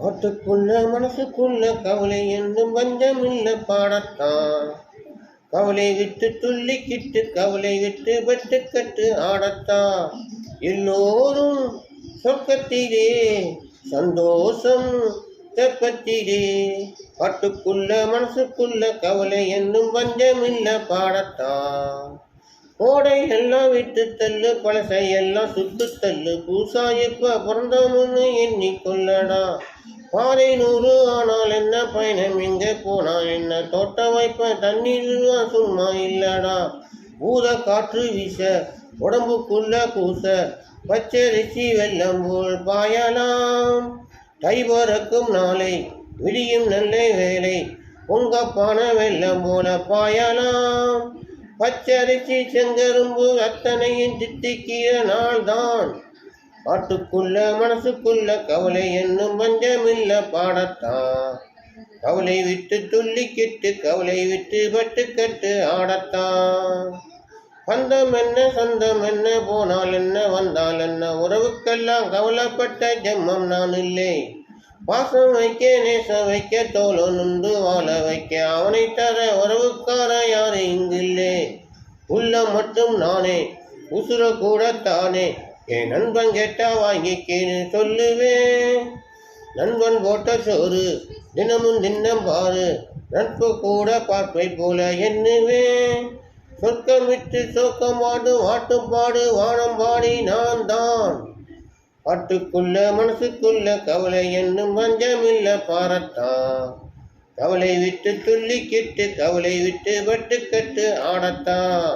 காட்டுக்குள்ள மனசுக்குள்ள கவலை என்னும் பஞ்சமில்ல பாடத்தான். கவலை விட்டு துள்ளிக்கிட்டு கவலை விட்டு வெட்டுக்கட்டு ஆடத்தான். எல்லோரும் சொர்க்கத்திலே சந்தோஷம் தெப்பத்திலே. காட்டுக்குள்ள மனசுக்குள்ள கவலை என்னும் பஞ்சமில்ல பாடத்தான். கோடை எல்லாம் விட்டு தள்ளு பழசை எல்லாம் சுட்டு தள்ளு பூசா இப்ப பிறந்தோம்னு எண்ணிக்கொள்ளடா பாதை நூறு ஆனால் என்ன பயணம்? எங்கே போனால் என்ன? தோட்ட வைப்ப தண்ணீர் சும்மா இல்லடா. ஊத காற்று வீச உடம்புக்குள்ள கூச பச்சரிசி வெள்ளம் போல் பாயலாம். தை பறக்கும் நாளை விடியும் நல்ல வேலை பொங்கப்பான வெள்ளம் போல பாயலாம். பச்சரிசி செங்கரும்பு அத்தனையும் தித்திக்கிய நாள்தான். பாட்டுக்குள்ள மனசுக்குள்ள கவலை என்னும் பஞ்சமில்ல பாடத்தான் கவலை விட்டு துள்ளிக்கிட்டு கவலை விட்டு பட்டுக்கட்டு ஆடத்தான் பந்தம் என்ன சொந்தம் என்ன போனால் என்ன வந்தால் என்ன உறவுக்கெல்லாம் கவலைப்பட்ட ஜெம்மம் நான் இல்லை. பாசம் வைக்க நேசம் வைக்க தோலோ நுண்டு வாழ வைக்க. அவனை தர உறவுக்கார யாரு? இங்கில்லே. உள்ளம் மட்டும் நானே. உசுர கூட தானே. என் நண்பன் கேட்டா வாங்கிக்கேன்னு சொல்லுவேன். நண்பன் போட்ட சோறு தினமும் தின்னம் பாரு. நட்பு கூட பார்ப்பை போல எண்ணுவேன். சொர்க்கம் விட்டு சோக்கம் பாடு வாட்டும் பாடு வானம் பாடி நான் தான் பாட்டுக்குள்ள மனசுக்குள்ள கவலை என்னும் பஞ்சமில்ல பாரத்தான் கவலை விட்டு துள்ளிக்கிட்டு கவலை விட்டு பட்டுக்கட்டு ஆடத்தான்